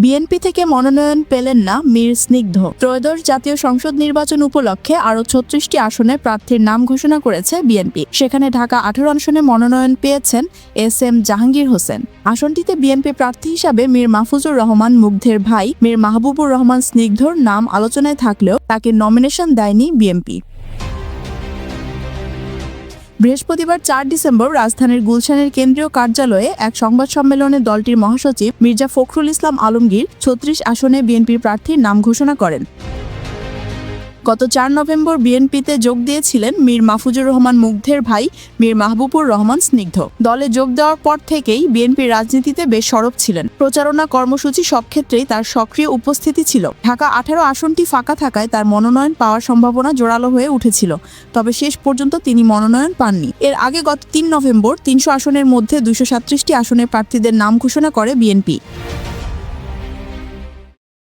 BNP থেকে মনোনয়ন পেলেন না মীর স্নিগ্ধ। ত্রয়োদশ জাতীয় সংসদ নির্বাচন উপলক্ষে আরও ছত্রিশটি আসনে প্রার্থীর নাম ঘোষণা করেছে বিএনপি। সেখানে ঢাকা আঠারো আসনে মনোনয়ন পেয়েছেন এস এম জাহাঙ্গীর হোসেন। আসনটিতে বিএনপি প্রার্থী হিসাবে মীর মাহফুজুর রহমান মুগ্ধের ভাই, মীর মাহবুবুর রহমান স্নিগ্ধর নাম আলোচনায় থাকলেও তাকে নমিনেশন দেয়নি বিএনপি। বৃহস্পতিবার চার ডিসেম্বর রাজধানীর গুলশানের কেন্দ্রীয় কার্যালয়ে এক সংবাদ সম্মেলনে দলটির মহাসচিব মির্জা ফখরুল ইসলাম আলমগীর ছত্রিশ আসনে বিএনপির প্রার্থীর নাম ঘোষণা করেন। গত চার নভেম্বর বিএনপিতে যোগ দিয়েছিলেন মীর মাহফুজুর রহমান মুগ্ধের ভাই মীর মাহবুবুর রহমান স্নিগ্ধ। দলে যোগ দেওয়ার পর থেকেই বিএনপির রাজনীতিতে বেশ সরব ছিলেন। প্রচারণা কর্মসূচি সব ক্ষেত্রেই তার সক্রিয় উপস্থিতি ছিল। ঢাকা আঠারো আসনটি ফাঁকা থাকায় তার মনোনয়ন পাওয়ার সম্ভাবনা জোরালো হয়ে উঠেছিল, তবে শেষ পর্যন্ত তিনি মনোনয়ন পাননি। এর আগে গত তিন নভেম্বর তিনশো আসনের মধ্যে দুশো সাতত্রিশটি আসনের প্রার্থীদের নাম ঘোষণা করে বিএনপি।